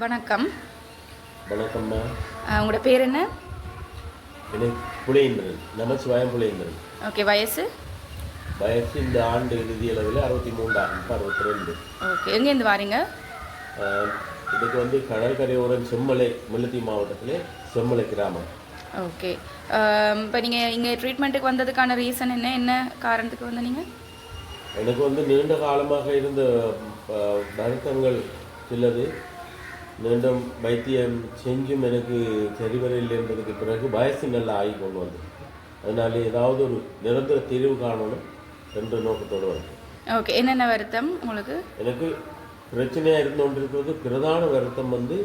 வணக்கம். வணக்கம்மா. அஹ், உங்களோட பேர் என்ன? எனக்கு புலேந்திரன். நமச்சிவாயம் புலேந்திரன். ஓகே வயசு? வயசு இந்த ஆண்டு இறுதி அளவில் அறுபத்தி இப்போ அறுபத்தி ரெண்டு ஓகே எங்கேருந்து வாரீங்க? இதுக்கு வந்து கடற்கரையோரம் செம்மலை முல்லைத்தீ மாவட்டத்திலே செம்மலை கிராமம். ஓகே. இப்போ நீங்கள் இங்கே ட்ரீட்மெண்ட்டுக்கு வந்ததுக்கான ரீசன் என்ன? என்ன காரணத்துக்கு வந்த நீங்கள் எனக்கு வந்து நீண்ட காலமாக இருந்த வருத்தங்கள் சிலது. நீண்ட வைத்தியம் செஞ்சும் எனக்கு சரிவரையில் இருந்ததுக்கு பிறகு வயசு நல்லா ஆகி கொண்டு வந்தது. அதனால ஏதாவது ஒரு நிரந்தர தீர்வு காணணும் என்ற நோக்கத்தோடு வந்தேன். ஓகே என்னென்ன வருத்தம் உங்களுக்கு? எனக்கு பிரச்சனையாக இருந்து கொண்டிருக்கிறது பிரதான வருத்தம் வந்து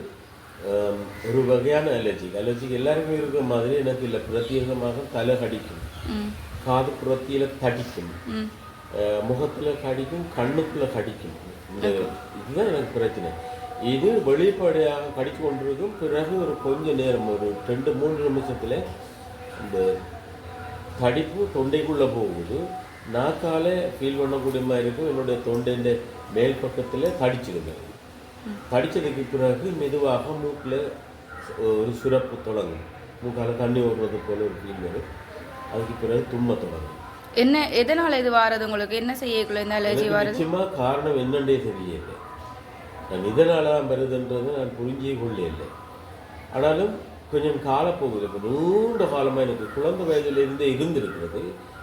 ஒரு வகையான அலர்ஜி அலர்ஜி எல்லாருக்கும் இருக்கிற மாதிரி எனக்கு இல்லை. பிரத்யேகமாக தலை கடிக்கும். காது புறத்தியில் தடிக்கும். ம். அஹ், முகத்துல கடிக்கும் கண்ணுக்குள்ள கடிக்கும். இந்த இதுதான் எனக்கு பிரச்சனை. இது வெளிப்படையாக கடிச்சு கொண்டிருக்கும் பிறகு ஒரு கொஞ்ச நேரம் ஒரு ரெண்டு மூணு நிமிஷத்துல இந்த தடிப்பு தொண்டைக்குள்ள போகுது நாக்கால ஃபீல் பண்ணக்கூடிய மாதிரி இருக்கும். என்னுடைய தொண்டைஇந்த மேல் பக்கத்துல தடிச்சிடுங்க தடிச்சதுக்கு பிறகு மெதுவாக மூக்கில் ஒரு சுரப்பு தொடங்கும். மூக்கால தண்ணி ஓடுறது போல ஒரு ஃபீல் வரும். அதுக்கு பிறகு தும்ம தொடங்கும். என்ன எதனால் இது வாரது உங்களுக்கு? என்ன செய்யக்குள்ள இந்த அலர்ஜி வாரது? காரணம் என்னன்றே தெரியல. நான் இதனால் தான் பெறுதுன்றது நான் புரிஞ்சே கொள்ளவில்லை. ஆனாலும் கொஞ்சம் காலப்போகுது இப்போ நீண்ட காலமாக எனக்கு குழந்தை வயதிலிருந்தே இருந்திருக்கிறது.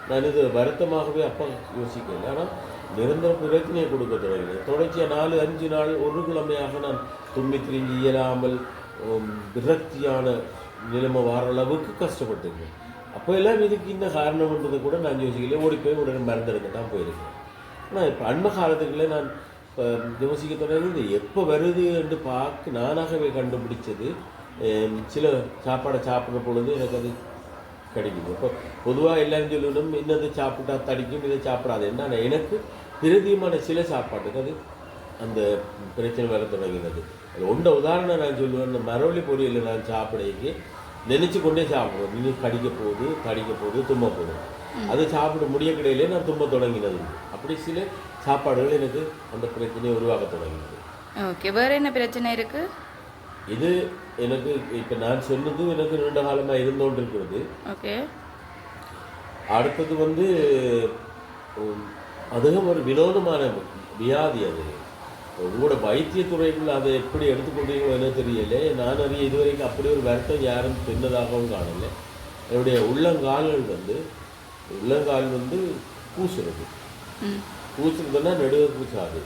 நான் இது வருத்தமாகவே அப்பா யோசிக்கல ஆனால் நிரந்தர பிரச்சனையை கொடுக்க தொடங்கினேன். தொடர்ச்சியாக நாலு அஞ்சு நாள் ஒரு கிழமையாக நான் தும்மி திரிஞ்சு இயலாமல் விரக்தியான நிலைமை வர அளவுக்கு கஷ்டப்பட்டிருக்கேன் அப்போ எல்லாம் இதுக்கு இந்த காரணம்ன்றதை கூட நான் யோசிக்கல ஓடி போய் உடனே மறந்துடுங்க தான் போயிருக்கேன் ஆனால் இப்போ அண்மை காலத்துக்குள்ளே நான் இப்போ யோசிக்க தொடங்கி இது எப்போ வருது என்று பார்க்க நானாகவே கண்டுபிடிச்சது சில சாப்பாடை சாப்பிட்ற பொழுது எனக்கு அது கிடைக்கும் இப்போ பொதுவாக எல்லாரும் சொல்லணும் இன்னது சாப்பிட்டா தடிக்கும் இதை சாப்பிடாது என்ன எனக்கு பிரதியமான சில சாப்பாட்டுக்கு அது அந்த பிரச்சனை வர தொடங்கினது அது ஒன்ற உதாரணம் நான் சொல்லுவேன் இந்த மரவள்ளி பொரியல் நான் சாப்பிடைக்கு நினைச்சு கொண்டே சாப்பிடுவேன் இன்னும் கடிக்க போகுது கடிக்க போகுது தும்ம போகுது அது சாப்பிட முடிய கிடையிலே நான் தும்ம தொடங்கினது உண்டு. அப்படி சில சாப்பாடுகள் எனக்கு அந்த பிரச்சனையை உருவாக்க தொடங்கினது. ஓகே வேறு என்ன பிரச்சனை இருக்குது இது எனக்கு இப்போ நான் சொன்னது எனக்கு நீண்ட காலமாக இருந்து இருக்கிறது ஓகே அடுத்தது வந்து அதுவும் ஒரு வினோதமான வியாதி அது. உங்களோட வைத்தியத்துறைக்குள்ள அதை எப்படி எடுத்துக்கொண்டீங்களோ என்ன தெரியல. நான் அறிய இதுவரைக்கும் அப்படி ஒரு வருத்தம் யாரும் சொன்னதாகவும் காணல என்னுடைய உள்ளங்கால்கள் வந்து உள்ளங்கால் வந்து கூசுறது ம் கூசுறதுன்னா நடுவே கூசாது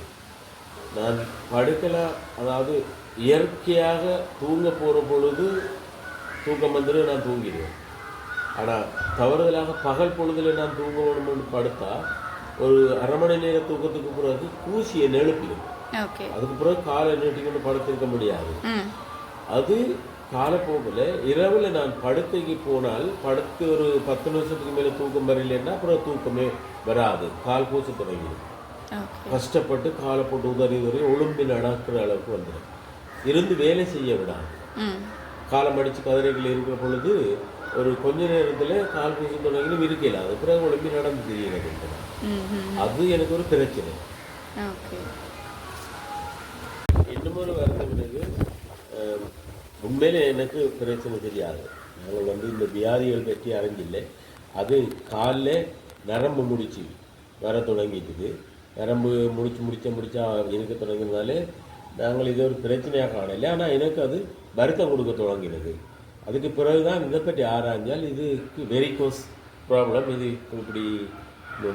நான் படுக்கலாம் அதாவது இயற்கையாக தூங்க போகிற பொழுது தூக்கம் வந்துடும் நான் தூங்கிடுவேன். ஆனால் தவறுதலாக பகல் பொழுதில் நான் தூங்க வேணும்னு படுத்தா ஒரு அரை மணி நேர தூக்கத்துக்கு பிறகு கூசியை நெழுப்பிடும் அதுக்கு பிறகு காலை நீட்டிக்கொண்டு படுத்திருக்க முடியாது. அது காலப்போக்கில் இரவில் நான் படுக்கைக்கு போனால் படுத்து ஒரு பத்து நிமிஷத்துக்கு மேலே தூக்கம் வரலைன்னா அப்புறம் தூக்கமே வராது. கால் கூச தொடங்கிடும். கஷ்டப்பட்டு காலை போட்டு உதறி உதறி ஒழும்பி நடக்கிற அளவுக்கு வந்துடும். இருந்து வேலை செய்ய விடாது. காலம் அடித்து கதிரைகள் இருக்கிற பொழுது ஒரு கொஞ்ச நேரத்தில் கால் கூச தொடங்கிலும் இருக்கையில். அது பிறகு ஒழும்பி நடந்து ம் அது எனக்கு ஒரு பிரச்சனை. இன்னும் ஒரு வருத்தம் எனக்கு உண்மையிலே எனக்கு பிரச்சனை தெரியாது. நாங்கள் வந்து இந்த வியாதிகள் பற்றி அறிஞ்சில்லை. அது காலில் நரம்பு முடிச்சு வர தொடங்கிட்டுது. நரம்பு முடிச்சு முடிச்ச முடிச்சா இருக்க தொடங்கினாலே நாங்கள் இது ஒரு பிரச்சனையாக காணலை ஆனால் எனக்கு அது வருத்தம் கொடுக்க தொடங்கினது. அதுக்கு பிறகு தான் இதை பற்றி ஆராய்ஞ்சால் இதுக்கு வெரிகோஸ் ப்ராப்ளம் இது இப்படி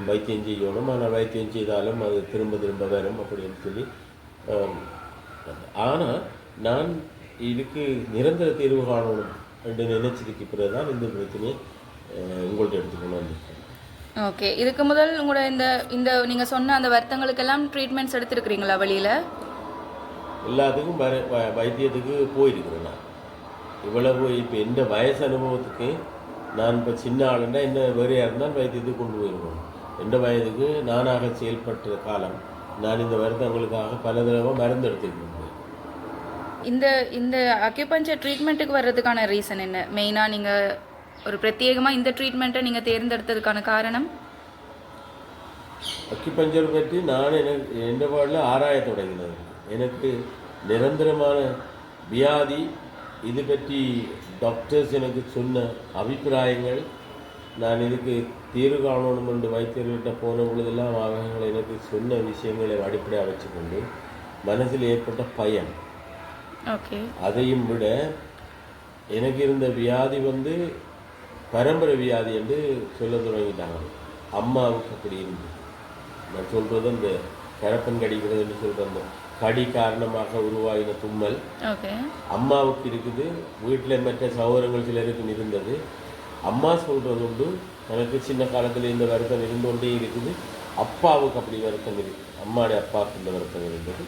வைத்தியம் செய்யணும். ஆனால் வைத்தியம் செய்தாலும் அது திரும்ப திரும்ப வரும் அப்படின்னு சொல்லி ஆனால் நான் இதுக்கு நிரந்தர தீர்வு காணணும் என்று நினைச்சதுக்கு பிறகு தான் இந்த பிரச்சனையை அஹ், உங்கள்ட்ட எடுத்துக்கணும் வந்திருக்கேன். ஓகே. இதுக்கு முதல் உங்களோட இந்த இந்த நீங்கள் சொன்ன அந்த வருத்தங்களுக்கெல்லாம் ட்ரீட்மெண்ட்ஸ் எடுத்துருக்கிறீங்களா வெளியில்? எல்லாத்துக்கும் வைத்தியத்துக்கு போயிருக்கிறேன் நான். இவ்வளவு இப்போ எந்த வயசு அனுபவத்துக்கு நான் இப்போ சின்ன ஆளுன்னா என்ன வேறையாக இருந்தால் வைத்தியத்துக்கு கொண்டு போயிருக்கணும் எந்த வயதுக்கு நானாக செயல்பட்ட காலம் நான் இந்த வருத்தங்களுக்காக பல தடவை மருந்து எடுத்துக்கிட்டு இந்த இந்த அக்யூபஞ்சர் ட்ரீட்மெண்ட்டுக்கு வர்றதுக்கான ரீசன் என்ன? மெயினாக நீங்கள் ஒரு பிரத்யேகமாக இந்த ட்ரீட்மெண்ட்டை நீங்கள் தேர்ந்தெடுத்ததுக்கான காரணம்? அக்யூபஞ்சர் பற்றி நான் எனக்கு எந்த பாடல ஆராய தொடங்கினது. எனக்கு நிரந்தரமான வியாதி இது பற்றி டாக்டர்ஸ் எனக்கு சொன்ன அபிப்பிராயங்கள் நான் இதுக்கு தீர்வு காணணும் என்று வைத்தியர்கிட்ட போன பொழுதெல்லாம் அவர்கள் எனக்கு சொன்ன விஷயங்களை அடிப்படையாக வச்சுக்கொண்டு மனசில் ஏற்பட்ட பயம் அதையும் விட எனக்கு இருந்த வியாதி வந்து பரம்பரை வியாதி என்று சொல்ல தொடங்கிட்டாங்க. அம்மாவுக்கு அப்படி இருந்து நான் சொல்றது அந்த கரப்பன் கடிக்கிறதுன்னு சொல்ற அந்த கடி காரணமாக உருவாகின தும்மல். அம்மாவுக்கு இருக்குது. வீட்டில் மற்ற சகோதரங்கள் சிலருக்கு இருந்தது. அம்மா சொல்றது உண்டு. எனக்கு சின்ன காலத்தில் இந்த வருத்தம் இருந்து கொண்டே இருக்குது. அப்பாவுக்கு அப்படி வருத்தம் இருக்கு அம்மாடைய அப்பாவுக்கு இந்த வருத்தம் இருந்தது.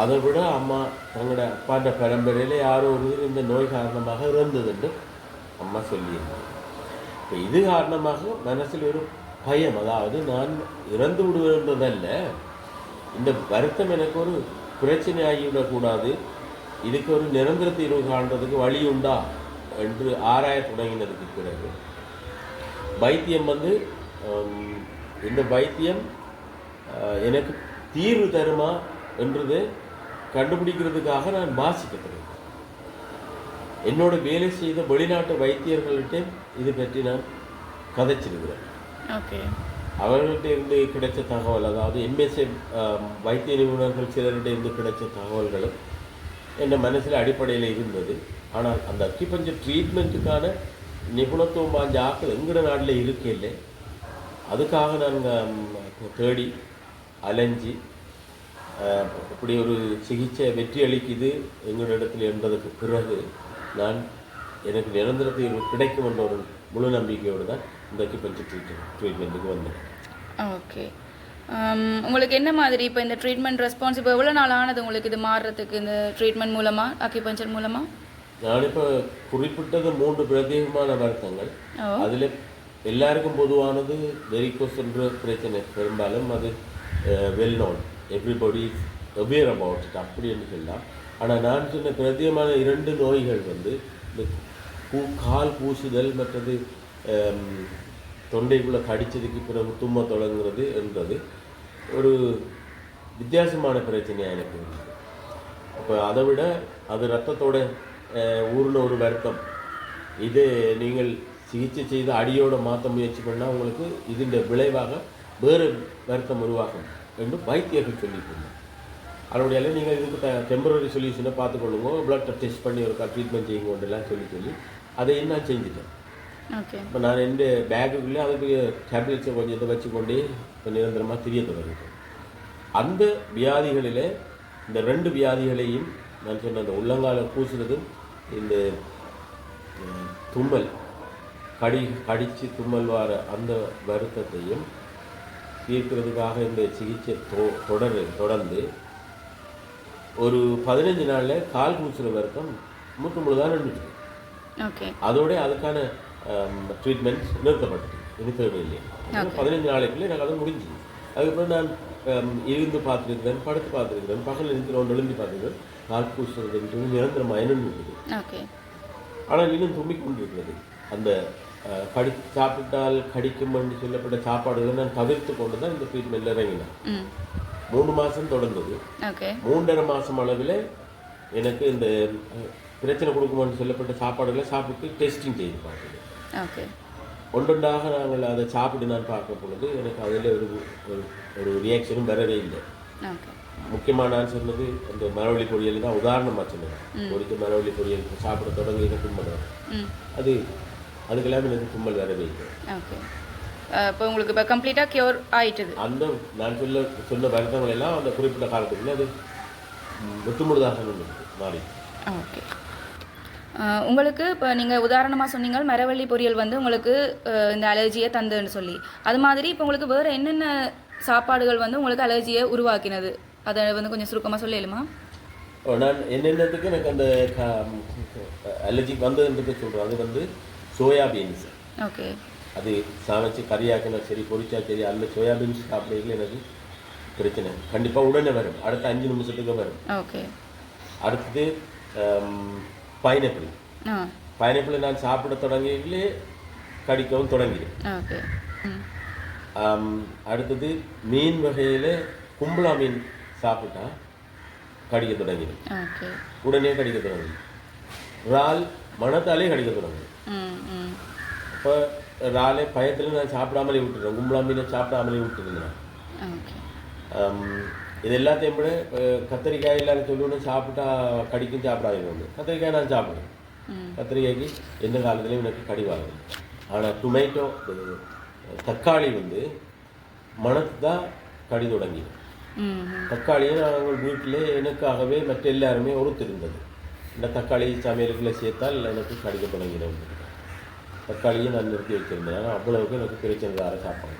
அதை விட அம்மா தங்களோட அப்பாண்ட பரம்பரையில் யாரோ ஒருவர் இந்த நோய் காரணமாக இறந்தது என்று அம்மா சொல்லியிருந்தாங்க. இப்போ இது காரணமாக மனசில் ஒரு பயம் அதாவது நான் இறந்து விடுவேன்றதல்ல இந்த வருத்தம் எனக்கு ஒரு பிரச்சனை ஆகிவிடக்கூடாது இதுக்கு ஒரு நிரந்தர தீர்வு காண்றதுக்கு வழி உண்டா என்று ஆராய தொடங்கினதுக்கு பிறகு வைத்தியம் வந்து இந்த வைத்தியம் எனக்கு தீர்வு தருமா என்றது கண்டுபிடிக்கிறதுக்காக நான் வாசிக்க தொடங்கினேன் என்னோட வேலை செய்த வெளிநாட்டு வைத்தியர்கள்ட்ட இது பற்றி நான் கதைச்சிருக்கிறேன். ஓகே. அவர்கள்ட்ட இருந்து கிடைச்ச தகவல் அதாவது எம்எஸ்ஏ வைத்திய நிபுணர்கள் சிலர்கிட்ட இருந்து கிடைச்ச தகவல்களும் என் மனசில் அடிப்படையில் இருந்தது. ஆனால் அந்த அக்கிபஞ்சர் ட்ரீட்மெண்ட்டுக்கான நிபுணத்துவம் வாஞ்ச ஆக்கள் எங்கட நாட்டில் இருக்கையில் அதுக்காக நாங்கள் தேடி அலைஞ்சி இப்படி ஒரு சிகிச்சை வெற்றி அளிக்குது எங்களிடத்தில் என்பதற்கு பிறகு நான் எனக்கு நிரந்தர தீர்வு கிடைக்கும் என்ற ஒரு முழு நம்பிக்கையோடு தான் இந்த அக்கிபஞ்சர் ட்ரீட்மெண்ட் ட்ரீட்மெண்ட்டுக்கு வந்தேன் ஓகே உங்களுக்கு என்ன மாதிரி இப்போ இந்த ட்ரீட்மெண்ட் ரெஸ்பான்ஸ் இப்போ எவ்வளோ நாள் ஆனது உங்களுக்கு இது மாறுறதுக்கு இந்த ட்ரீட்மெண்ட் மூலமாக அக்யூபஞ்சர் மூலமாக நான் இப்போ குறிப்பிட்டது மூன்று பிரத்யேகமான வருத்தங்கள். அதில் எல்லாருக்கும் பொதுவானது வெரிகோஸ் என்ற பிரச்சனை பெரும்பாலும் அது well known everybody aware about it அப்படி என்று சொல்லலாம் ஆனால் நான் சொன்ன பிரதியமான இரண்டு நோய்கள் வந்து இந்த பூ கால் பூசுதல் மற்றது தொண்டைக்குள்ளே கடிச்சதுக்கு பிறகு தும்ம தொடங்குறது என்றது ஒரு வித்தியாசமான பிரச்சனையாக எனக்கு இருந்தது. அப்போ அதை விட அது ரத்தத்தோட ஊர்ன ஒரு வருத்தம். இது நீங்கள் சிகிச்சை செய்து அடியோடு மாற்ற முயற்சி பண்ணால் உங்களுக்கு இதுன்ற விளைவாக வேறு வருத்தம் உருவாகும். என்று வைத்தியர்கள் சொல்லிட்டு இருந்தாங்க அதனுடைய நீங்கள் இதுக்கு டெம்பரரி சொல்யூஷனை பார்த்துக்கொள்ளுங்க பிளட் டெஸ்ட் பண்ணி ஒரு ட்ரீட்மெண்ட் செய்யுங்கன்றலாம் சொல்லி சொல்லி அதை நான் செஞ்சுட்டேன். இப்போ நான் எந்த பேக்குக்குள்ளே அதுக்கு டேப்லெட்ஸை கொஞ்சம் இதை வச்சுக்கொண்டே இப்போ நிரந்தரமாக தெரிய தொடங்கிட்டேன். அந்த வியாதிகளில் இந்த ரெண்டு வியாதிகளையும் நான் சொன்ன அந்த உள்ளங்கால பூசுறதும் இந்த தும்மல் கடி கடித்து தும்மல் வார அந்த வருத்தத்தையும் தீர்க்கிறதுக்காக இந்த சிகிச்சை தொ தொடர் தொடர்ந்து ஒரு பதினஞ்சு நாளில் கால் பூசுகிற வருத்தம் முற்று முழுதாக நின்றுச்சு. ஓகே. அதோட அதுக்கான ட்ரீட்மெண்ட் நிறுத்தப்பட்டது. இனி தேவையில்லை. பதினஞ்சு நாளைக்குள்ளே எனக்கு அது முடிஞ்சுது அதுக்கப்புறம் நான் இருந்து பார்த்துருக்கிறேன் படுத்து பார்த்துருக்கிறேன் பகல் இருந்து ஒன்று எழுந்து பார்த்துருக்கிறேன் கால் பூசுறதுன்றது நிரந்தரமாக நின்றுது. ஓகே. ஆனால் இன்னும் தும்பிக் கொண்டிருக்கிறது. அந்த கடி சாப்பிட்டால் கடிக்கும் என்று சொல்லப்பட்ட சாப்பாடுகளை நான் தவிர்த்து கொண்டு தான் இந்த ட்ரீட்மெண்ட்டில் இறங்கினேன். மூணு மாதம் தொடர்ந்தது மூன்றரை மாதம் அளவில் எனக்கு இந்த பிரச்சனை கொடுக்குமான்னு சொல்லப்பட்ட சாப்பாடுகளை சாப்பிட்டு டெஸ்டிங் செய்து பார்த்தது. ஒன்றொன்றாக நாங்கள் அதை சாப்பிட்டு நான் பார்க்கும் பொழுது எனக்கு அதில் ஒரு ஒரு- ரியாக்ஷனும் வரவே இல்லை. ஓகே. முக்கியமாக நான் சொன்னது அந்த மரவள்ளி பொரியல் தான் உதாரணமாக சொன்னேன். பொரித்த மரவள்ளி பொரியல் சாப்பிட தொடங்கி எனக்கு தும்மல் வரும் ம் அது அதுக்கெல்லாம் எனக்கு தும்மல் வரவே இல்லை ஓகே இப்போ உங்களுக்கு இப்போ கம்ப்ளீட்டாக க்யூர் ஆயிட்டுது. அந்த நான் சொல்ல சொன்ன வருத்தங்கள் எல்லாம் அந்த குறிப்பிட்ட காலத்துக்குள்ள அது நின்றுது மாறி. ஓகே உங்களுக்கு இப்போ நீங்கள் உதாரணமாக சொன்னீங்க மரவள்ளி பொரியல் வந்து உங்களுக்கு இந்த அலர்ஜியை தந்துன்னு சொல்லி. அது மாதிரி இப்போ உங்களுக்கு வேறு என்னென்ன சாப்பாடுகள் வந்து உங்களுக்கு அலர்ஜியை உருவாக்கினது? அதை வந்து கொஞ்சம் சுருக்கமாக சொல்லிடுமா ஓ, நான் என்னென்னத்துக்கு எனக்கு அந்த அலர்ஜி வந்ததுன்றது சொல்கிறேன் அது வந்து சோயா பீன்ஸ் ஓகே. அது சமைச்சு கறியாக்கினா சரி பொரிச்சா சரி அதில் சோயா பீன்ஸ் சாப்பிட்றதுல எனக்கு பிரச்சனை. கண்டிப்பாக உடனே வரும். அடுத்த அஞ்சு நிமிஷத்துக்கு வரும். ஓகே. அடுத்தது பைனாப்பிள். பைனாப்பிள் நான் சாப்பிட தொடங்கியிலே கடிக்கவும் தொடங்கிடும் அடுத்தது மீன் வகையில் கும்பலா மீன் சாப்பிட்டா கடிக்க தொடங்கிடும் உடனே கடிக்க தொடங்கும் இறால் மனத்தாலே கடிக்க தொடங்கும் அப்போ இறாலே பயத்தில் நான் சாப்பிடாமலே விட்டுறேன் கும்பலாம்பீனை சாப்பிடாமலே விட்டுருந்தேன் இது எல்லாத்தையும் விட கத்திரிக்காய் எல்லாரும் சொல்லணும் சாப்பிட்டா கடிக்கும் சாப்பிடாதீங்க ஒன்று கத்திரிக்காய் நான் சாப்பிடுவேன் கத்திரிக்காய்க்கு எந்த காலத்துலையும் எனக்கு கடி வராது ஆனால் டொமேட்டோ தக்காளி வந்து மணத்து தான் கடி தொடங்கிடும் தக்காளியை நாங்கள் வீட்டிலே எனக்காகவே மற்ற எல்லாருமே ஒருத்திருந்தது இந்த தக்காளி சமையலுக்குள்ள சேர்த்தால் எனக்கு கடிக்க தொடங்கிடும் தக்காளியை நான் நிறுத்தி வச்சிருந்தேன். ஆனால் அவ்வளவுக்கு எனக்கு பிரச்சனை வேறு சாப்பாடு.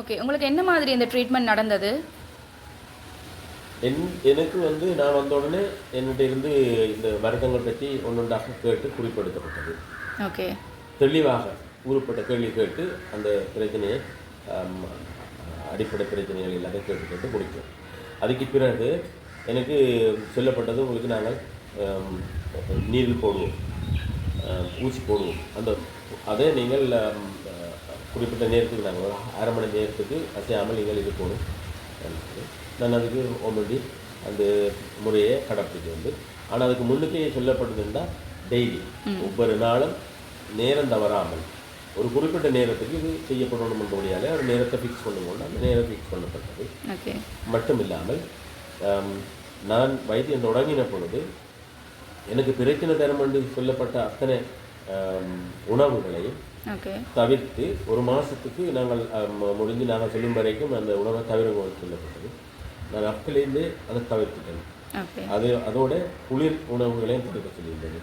ஓகே உங்களுக்கு என்ன மாதிரி இந்த ட்ரீட்மெண்ட் நடந்தது? என் எனக்கு வந்து நான் வந்த உடனே என்னிட்ட இருந்து இந்த வருத்தங்கள் பற்றி ஒன்றொன்றாக கேட்டு குறிப்பெடுக்கப்பட்டது ஓகே தெளிவாக உருப்பட்ட கேள்வி கேட்டு அந்த பிரச்சனையை அடிப்படை பிரச்சனைகள் எல்லாத்தையும் கேட்டு கேட்டு முடித்தோம். அதுக்கு பிறகு எனக்கு சொல்லப்பட்டது உங்களுக்கு நாங்கள் நீரில் போடுவோம் ஊசி போடுவோம். அந்த அதை நீங்கள் குறிப்பிட்ட நேரத்துக்கு நாங்கள் அரை மணி நேரத்துக்கு அசையாமல் நீங்கள் இருக்கணும் நான் அதுக்கு ஆல்ரெடி அந்த முறையை கடைப்பிடிக்க வந்து ஆனால் அதுக்கு முன்னுக்கே சொல்லப்பட்டதுன்னா டெய்லி. ஒவ்வொரு நாளும் நேரம் தவறாமல் ஒரு குறிப்பிட்ட நேரத்துக்கு இது செய்யப்படணும் என்றபடியாலே ஒரு நேரத்தை ஃபிக்ஸ் பண்ணுவோம் அந்த நேரம் ஃபிக்ஸ் பண்ணப்பட்டது. மட்டும் இல்லாமல் நான் வைத்தியம் தொடங்கின பொழுது எனக்கு பிரச்சனை தரும் என்று சொல்லப்பட்ட அத்தனை ஓகே. தவிர்த்து ஒரு மாதத்துக்கு நாங்கள் முடிஞ்சு நாங்கள் சொல்லும் வரைக்கும் அந்த உணவை தவிர சொல்லப்பட்டது நான் அப்பிலேருந்து அதை தவிர்த்துட்டேன். அது அதோட குளிர் உணவுகளையும் தடுக்க சொல்லியிருந்தது.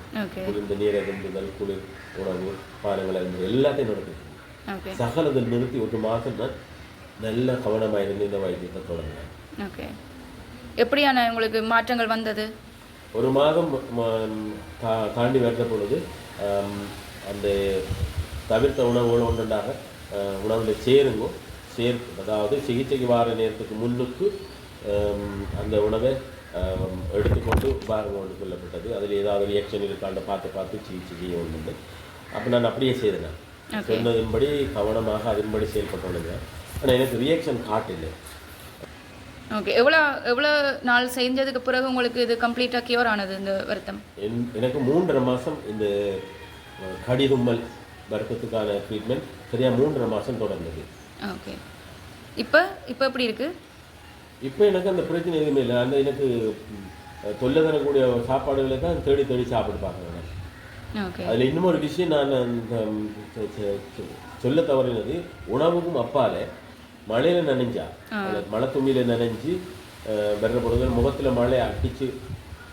குளிர்ந்த நீரை இருந்துதல் குளிர் உணவு பானங்கள் இருந்தது எல்லாத்தையும் நடக்க சொல்லி ஓகே. சகலதை நிறுத்தி ஒரு மாதம் நான் நல்ல கவனமாக இருந்து இந்த வைத்தியத்தை தொடங்கினேன். எப்படியான உங்களுக்கு மாற்றங்கள் வந்தது? ஒரு மாதம் தாண்டி வருத பொழுது அந்த தவிர்த்த உணவுகள் ஒன்றாக உணவில் சேருங்கோ. சேர் அதாவது சிகிச்சைக்கு வார நேரத்துக்கு முன்னுக்கு அந்த உணவை எடுத்துக்கொண்டு பாருங்கன்னு சொல்லப்பட்டது. அதில் ஏதாவது ரியாக்ஷன் இருக்காண்ட பார்த்து பார்த்து சிகிச்சை செய்ய ஒன்று அப்போ நான் அப்படியே செய்தேன். சொன்னதின்படி கவனமாக அதன்படி செயல்பட்டோனுங்க ஆனால் எனக்கு ரியாக்ஷன் காட்டில்லை. ஓகே எவ்வளோ எவ்வளோ நாள் செஞ்சதுக்கு பிறகு உங்களுக்கு இது கம்ப்ளீட்டாக கியூர் ஆனது இந்த வருத்தம் என் எனக்கு மூன்றரை மாதம் இந்த கடிதும்மல் வருத்தத்துக்கான ட்ரீட்மெண்ட் சரியாக மூன்றரை மாதம் தொடர்ந்தது ஓகே இப்போ இப்போ எப்படி இருக்கு இப்போ எனக்கு அந்த பிரச்சனை எதுவுமே இல்லை அந்த எனக்கு தொல்லை தரக்கூடிய சாப்பாடுகளை தான் தேடி தேடி சாப்பிட்டு பார்க்குறேன் ஓகே அதில் இன்னும் ஒரு விஷயம் நான் சொல்ல தவறினது உணவுக்கும் அப்பால மழையில் நனைஞ்சா? மழை துணியில் நனைஞ்சு வர்ற பொழுது முகத்தில் மழை அடித்து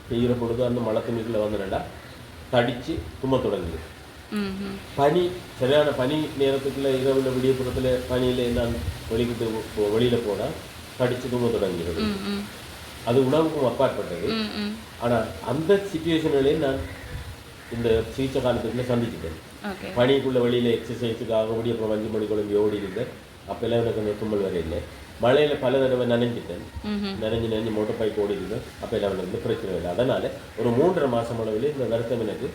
பெய்கிற பொழுது அந்த மழை துணிக்குள்ளே வந்தனடா தடித்து தும்ம தொடங்குது. ம் ம் பனி சரியான பனி நேரத்துக்குள்ள இரவுல விடியப்புறத்தில் பனியில் நான் வெளிக்கிட்டு வெளியில தூங்க தொடங்கிடுது ம் ம் அது உணவுக்கும் அப்பாற்பட்டது. ஆனால் அந்த சுச்சுவேஷனிலே நான் இந்த சிகிச்சை காலத்துக்குள்ள சந்திச்சிட்டேன். பனிக்குள்ள வெளியில எக்ஸசைஸுக்காக ஓடி அப்புறம் அஞ்சு மணி குழம்பி ஓடி இருந்தேன் அப்போல்லாம் எனக்கு அந்த தும்மல் வர இல்லை. மழையில பல தடவை நனைஞ்சிட்டேன். நனைஞ்சு நனைஞ்சு மோட்டர் பைக் ஓடி இருந்தேன் அப்போ எல்லாம் வந்து பிரச்சனை இல்லை. அதனால ஒரு மூன்றரை மாசம் அளவில் இந்த வருத்தம் எனக்கு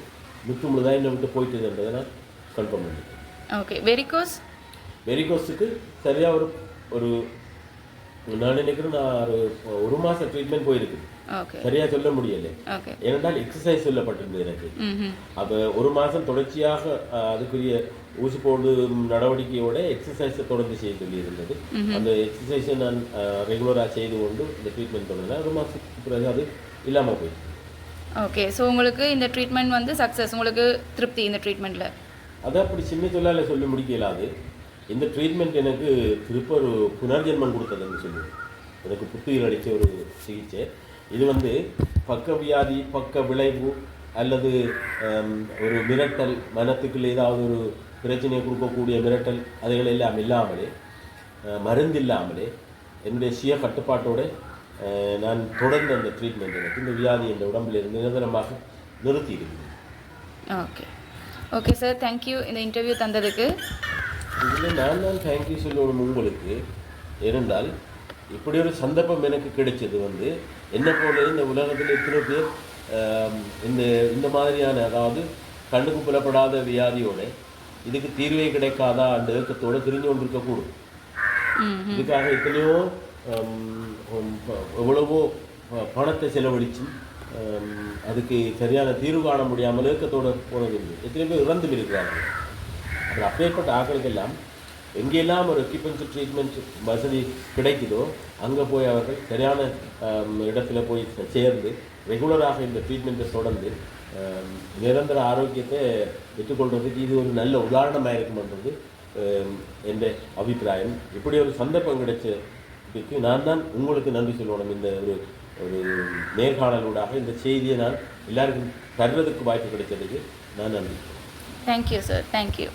முற்று முழுதாக என்னை விட்டு போயிட்டுன்றதை நான் கன்ஃபார்ம் பண்ணிட்டேன். ஓகே வெரிகோஸ் வெரிகோஸுக்கு சரியா ஒரு ஒரு நான் நினைக்கிறேன் நான் ஒரு ஒரு மாசம் ட்ரீட்மெண்ட் போயிருக்கு. ஓகே சரியா சொல்ல முடியல. ஏனென்றால் எக்ஸசைஸ் சொல்லப்பட்டிருந்தது எனக்கு. அப்போ ஒரு மாதம் தொடர்ச்சியாக அதுக்குரிய ஊசி போடு நடவடிக்கையோட எக்ஸசைஸை தொடர்ந்து செய்ய சொல்லியிருந்தது. அந்த எக்ஸசைஸை நான் ரெகுலராக செய்து கொண்டு இந்த ட்ரீட்மெண்ட் தொடங்கினேன் ஒரு மாதத்துக்கு பிறகு அது இல்லாமல் போயிடுச்சு. ஓகே ஸோ உங்களுக்கு இந்த ட்ரீட்மெண்ட் வந்து சக்ஸஸ் உங்களுக்கு திருப்தி இந்த ட்ரீட்மெண்ட்டில் அதை அப்படி சின்ன சொல்லால சொல்லி முடிக்க இயலாது இந்த ட்ரீட்மெண்ட் எனக்கு திருப்ப ஒரு புனர்ஜென்மம் கொடுத்ததுன்னு சொல்லுவேன் எனக்கு புத்துயிர் அளித்த ஒரு சிகிச்சை. இது வந்து பக்க வியாதி பக்க விளைவு அல்லது ஒரு மிரட்டல் மனத்துக்குள்ள ஏதாவது ஒரு பிரச்சனையை கொடுக்கக்கூடிய மிரட்டல் அதுகள் எல்லாம் இல்லாமலே மருந்து இல்லாமலே என்னுடைய சுய கட்டுப்பாட்டோட நான் தொடர்ந்து அந்த ட்ரீட்மெண்ட் எனக்கு இந்த வியாதி என்ற உடம்பில் இருந்து நிரந்தரமாக நிறுத்தி இருக்குது okay okay sir thank you இந்த இன்டர்வியூ தந்ததுக்கு. இதில் நான் தான் தேங்க்யூ சொல்லணும் உங்களுக்கு ஏனென்றால் இப்படி ஒரு சந்தர்ப்பம் எனக்கு கிடைச்சது வந்து என்ன போல இந்த உலகத்தில் எத்தனை பேர் இந்த இந்த மாதிரியான அதாவது கண்ணுக்கு புலப்படாத வியாதியோட இதுக்கு தீர்வே கிடைக்காதா அந்த ஏக்கத்தோட திரிஞ்சு கொண்டிருக்கக்கூடும். ம் இதுக்காக எத்தனையோ எவ்வளவோ பணத்தை செலவழிச்சும் ஹம், அதுக்கு சரியான தீர்வு காண முடியாமல் ஏக்கத்தோடு போனது எத்தனை பேர் இறந்தும் இருக்கிறார்கள் அப்புறம் அப்பேற்பட்ட ஆக்களுக்கெல்லாம் எங்கெல்லாம் ஒரு எக்யூப்மெண்ட்ஸ் ட்ரீட்மெண்ட் வசதி கிடைக்குதோ அங்கே போய் அவர்கள் சரியான இடத்துல போய் சேர்ந்து ரெகுலராக இந்த ட்ரீட்மெண்ட்டை தொடர்ந்து நிரந்தர ஆரோக்கியத்தை பெற்றுக்கொள்றதுக்கு இது ஒரு நல்ல உதாரணமாக இருக்குமென்றது என் என்ற அபிப்பிராயம். இப்படி ஒரு சந்தர்ப்பம் கிடைச்சதுக்கு நான் தான் உங்களுக்கு நன்றி சொல்லணும். இந்த ஒரு ஒரு நேர்காணலூடாக இந்த செய்தியை நான் எல்லாருக்கும் தர்றதுக்கு வாய்ப்பு கிடைச்சதுக்கு நான் நன்றி. Thank you sir thank you